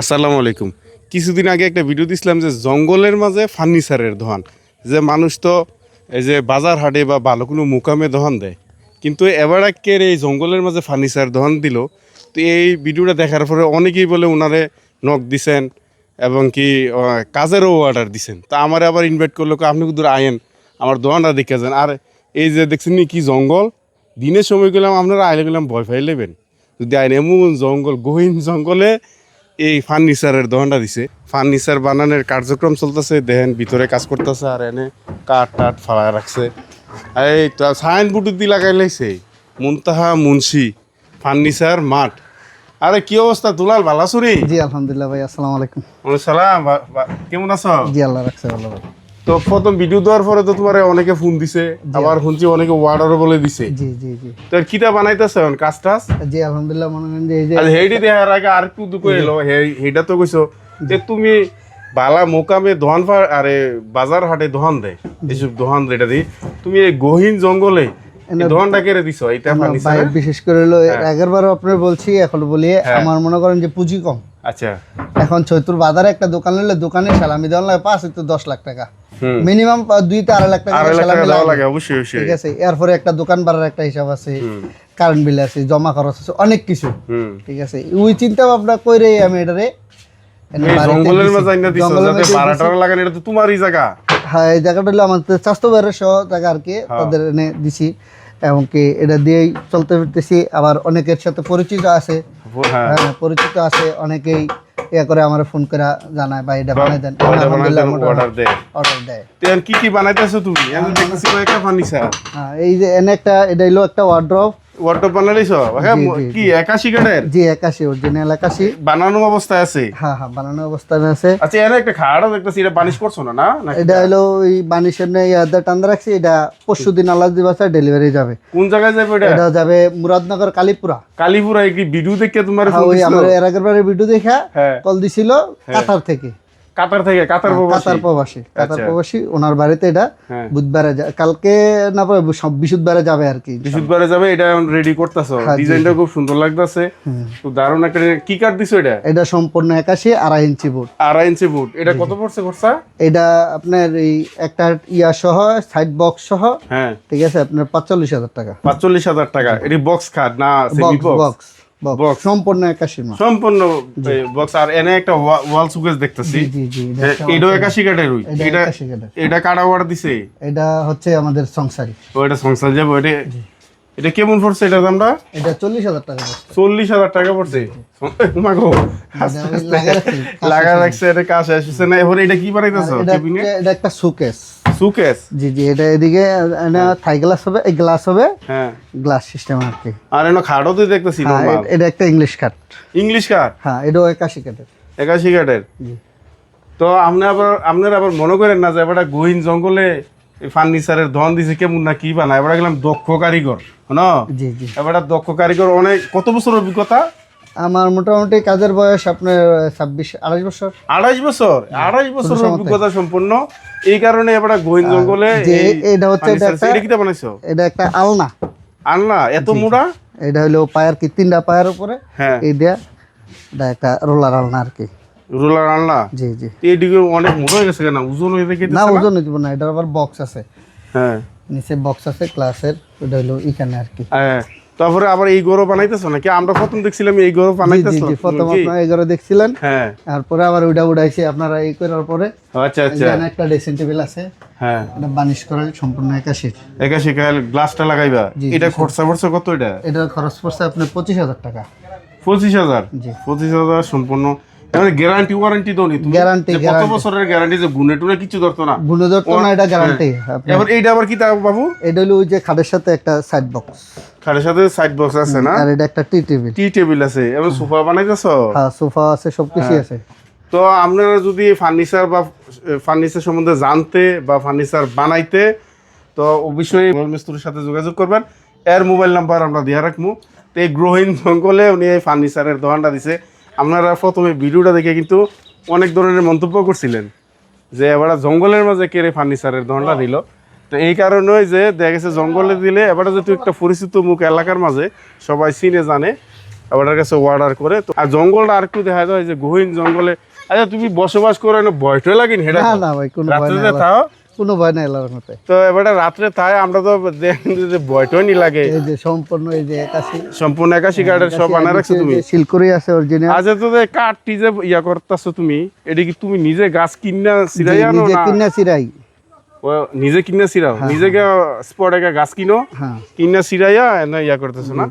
আসসালামু আলাইকুম। কিছুদিন আগে একটা ভিডিও দিছিলাম যে জঙ্গলের মাঝে ফার্নিচারের দোকান যে মানুষ তো এই যে বাজার হাটে বা ভালো কোনো মুকামে দোকান দেয়। কিন্তু এবার একের এই জঙ্গলের মাঝে ফার্নিচার দোকান দিল। তো এই ভিডিওটা দেখার পরে অনেকেই বলে ওনারে নখ দিছেন এবং কি কাজেরও অর্ডার দিছেন। তা আমার আবার ইনভাইট করল আপনি দূর আয়েন, আমার দোকানটা দেখে যান। আর এই যে দেখছেন কি জঙ্গল? দিনের সময় গেলাম, আপনারা আইলে গেলাম, ভয় ফাই নেবেন যদি আইন এমন জঙ্গল, গহীন জঙ্গলে এই ফার্নিচারের দোকানটা দিছে। ফার্নিচার বানানোর কার্যক্রম চলতেছে দেখেন ভিতরে কাজ করতেছে আর এনে কাঠ টাট ফাড়া রাখছে। এই তো সাইন দিয়ে দি লাগাই লাইছে মুনতাহা মুন্সি ফার্নিচার মাঠ। আরে কি অবস্থা দুলাল ভালো আছো রে? জি আলহামদুলিল্লাহ ভাই আসসালামু আলাইকুম। ওয়ালাইকুম সালাম কেমন আছো? জি আল্লাহ রাখছে ভালো ভাই। তো প্রথম ভিডিও দেওয়ার পরে তো তোমার অনেকে ফোন দিছে আবার শুনছি অনেকে বলে দিছে। জি জি জি। তো কিটা বানাইতেছে এখন কাজ টাজ? জি আলহামদুলিল্লাহ মনে করেন যে এই যে আর দেখার আগে আর একটু দুঃখ এলো হে- হেইটা তো কইছো যে তুমি বালা মোকামে দোহান আরে বাজার হাটে দোহান দেয় এইসব দোহান এটা দি। তুমি এই গহীন জঙ্গলে দিছো এটা বিশেষ করে হলো হ্যাঁ। আগের বারও আপনার বলছি এখন বলি আমার মনে করেন যে পুঁজি কম। আচ্ছা। এখন চৈতুর বাজারে একটা দোকান নিলে দোকানে সালামি দেওয়া লাগে পাঁচ তো দশ লাখ টাকা। মিনিমাম দুই থেকে আড়াই লাখ টাকা লাগে অবশ্যই ঠিক আছে এরপরে একটা দোকান ভাড়ার একটা হিসাব আছে কারেন্ট বিল আছে জমা খরচ আছে অনেক কিছু। ঠিক আছে ওই চিন্তা ভাবনা করে আমি এটারে এনে এই বাড়িতে জঙ্গলের মাঝে আইনা দিছো যাতে মধ্যে লাগান এটা তো তোমারই জায়গা। হ্যাঁ এই জায়গাটা হলো আমাদের স্বাস্থ্য বাইরের সহ জায়গা আর কি তাদের এনে দিছি। এবং কি এটা দিয়েই চলতে ফিরতেছি। আবার অনেকের সাথে পরিচিত আছে। হ্যাঁ। হ্যাঁ পরিচিত আছে অনেকেই ইয়ে করে আমার ফোন করে জানায় বা এটা বানাই দেন। এটা বানাইতে অর্ডার দেয়। অর্ডার দেয়। তো কি কি বানাইতেছো তুমি? আমি দেখতেছি কয়েকটা ফার্নিচার হ্যাঁ এই যে এনে একটা এটা হলো একটা ওয়ার্ড্রপ ওয়ার্ডরোব বানাইছো হ্যাঁ কি একাশি কাঠের? জি একাশি অরিজিনাল একাশি। বানানো অবস্থায় আছে? হ্যাঁ হ্যাঁ বানানো অবস্থায় আছে। আচ্ছা এর একটা খাড়ও দেখতেছি এটা বানিশ করছ না না? এটা হলো ওই বানিশের নেই ইয়াদের টান্দা রাখছি এটা পরশু দিন আল্লাহ দিবসে ডেলিভারি যাবে। কোন জায়গায় যাবে এটা? এটা যাবে মুরাদনগর কালীপুরা। কালীপুরা একটি ভিডিও দেখে তোমার হ্যাঁ, ওই আমার এর আগের বারে ভিডিও দেখা হ্যাঁ। কল দিছিল কাতার থেকে। কাতার থেকে কাতার প্রবাসী। কাতার প্রবাসী কাতার আচ্ছা। প্রবাসী ওনার বাড়িতে এটা হ্যাঁ। বুধবারে কালকে না বিশুদ্ধবারে যাবে আর কি। বৃহস্পতিবারে যাবে এটা রেডি করতেছো। হ্যাঁ, ডিজাইনটা খুব সুন্দর লাগতেছে। তো দারুণ একটা কি কাঠ দিছো এটা? এটা সম্পূর্ণ একাশি আড়াই ইঞ্চি বুট আড়াই ইঞ্চি বুট এটা কত পড়ছে খরচা? এটা আপনার এই একটা ইয়া সহ সাইড বক্স সহ হ্যাঁ। ঠিক আছে আপনার পাঁচচল্লিশ হাজার টাকা। পাঁচচল্লিশ হাজার টাকা। এটি বক্স খাট না সেমি বক্স বক্স সম্পূর্ণ একাশি সম্পূর্ণ বক্স আর এনে একটা ওয়াল সুকেস দেখতেছি। এটাও একাশি কাঠের ওই এটা কাটা দিছে? হচ্ছে আমাদের সংসারী। ওইটা সংসার যাব এটা এটা কেমন পড়ছে এটা দামটা? এটা চল্লিশ হাজার টাকা চল্লিশ হাজার টাকা পড়ছে? মাগো লাগা রাখছি, রাখছে এটা কাজ আসছে না। এবারে এটা কি বানাইতেছ এটা একটা সুকেস সুকেস জি জি এটা এদিকে এটা থাই গ্লাস হবে এই গ্লাস হবে। হ্যাঁ। গ্লাস সিস্টেম আর কি। আর এনো খাটও তো দেখতেছি হ্যাঁ এটা একটা ইংলিশ কাট ইংলিশ কাঠ হ্যাঁ এটাও একাশি কাটের একাশি কাঠের জি। তো আপনি আবার আপনার আবার মনে করেন না যে এবার গহীন জঙ্গলে ফার্নিচারের ধন দিছে কেমন না কি বানায় এবার গেলাম দক্ষ কারিগর না জি জি। এবার দক্ষ কারিগর অনেক কত বছর অভিজ্ঞতা? আমার মোটামুটি কাজের বয়স আপনার ছাব্বিশ আড়াইশ বছর। আড়াইশ বছর? আড়াইশ বছর অভিজ্ঞতা সম্পন্ন। এই কারণে এবার গহীন জঙ্গলে এটা হচ্ছে এটা বানাইছো? এটা একটা আলনা। আনলা এত মোড়া এটা হলো পায়ের কি তিনটা পায়ের উপরে। হ্যাঁ। এই দেয়া এটা একটা রোলার আলনা আর কি। রোলার আনলা জি জি। এইদিকে অনেক মোটা হয়ে গেছে কেন? ওজন হয়ে দেখে না ওজন নিতে না এটার আবার বক্স আছে। হ্যাঁ। নিচে বক্স আছে ক্লাসের এটা হলো এখানে আর কি। হ্যাঁ। তারপরে আবার এই গরু বানাইতেছো নাকি? আমরা প্রথম দেখছিলাম এই গরু বানাইতেছো। প্রথম? আপনারা এগারো দেখছিলেন। হ্যাঁ। তারপরে আবার ওইটা উঠাইছে আপনারা এই করার পরে। আচ্ছা আচ্ছা। এখানে একটা ড্রেসিং টেবিল আছে। হ্যাঁ। এটা বানিশ করা সম্পূর্ণ একাশি একাশি কাল গ্লাসটা লাগাইবা? এটা খরচা পড়ছে কত এটা? এটা খরচ পড়ছে আপনার পঁচিশ হাজার টাকা। পঁচিশ হাজার? জি। পঁচিশ হাজার সম্পূর্ণ। মানে গ্যারান্টি ওয়ারেন্টি তুমি। Guarantee, কত বছরের গ্যারান্টি যে টুনে কিছু ধরতো না। গুণধর তো না এটা গ্যারান্টি এবার এইটা আবার কি তা বাবু? এটা হলো ওই যে খাটের সাথে একটা সাইড বক্স খাটের সাথে সাইড বক্স আছে না? আর এটা একটা টি টেবিল টি টেবিল আছে। এবার সোফা বানাইতেছো? হ্যাঁ সোফা আছে সব কিছু আছে। তো আপনারা যদি ফার্নিচার বা ফার্নিচার সম্বন্ধে জানতে বা ফার্নিচার বানাইতে তো অবশ্যই মিস্ত্রির সাথে যোগাযোগ করবেন। এর মোবাইল নাম্বার আমরা দিয়ে রাখব তো এই গ্রহীন জঙ্গলে উনি এই ফার্নিচারের দোকানটা দিছে। আপনারা প্রথমে ভিডিওটা দেখে কিন্তু অনেক ধরনের মন্তব্য করছিলেন যে এবার জঙ্গলের মাঝে কেড়ে ফার্নিচারের দোকানটা দিল। তো এই কারণেই যে দেখা গেছে জঙ্গলে দিলে এবার যেহেতু একটা পরিচিত মুখ এলাকার মাঝে সবাই চিনে জানে ওটার কাছে অর্ডার করে। তো আর জঙ্গলটা আর একটু দেখা যায় যে গহীন জঙ্গলে। আচ্ছা তুমি বসবাস করো না ভয়টা লাগেনি হেটা না না ভাই কোনো ভয় রাত্রে নাই যে তাও কোনো ভয় নাই আল্লাহর তো এবারে রাত্রে তাই আমরা তো লাগে। এই যে সম্পূর্ণ এই যে একাশি। সম্পূর্ণ একাশি কার্ডের সব আনা রাখছো তুমি? শিলকরি আছে অরিজিনাল আজ তো যে কাঠটি যে ইয়া করতেছো তুমি এটা কি তুমি নিজে গাছ কিনা সিরাই আনো নিজে না? কিনা সিরাই নিজে কিনা সিরাও নিজে স্পটে গাছ কিনো? হ্যাঁ। কিনা সিরাইয়া না ইয়া করতেছো না।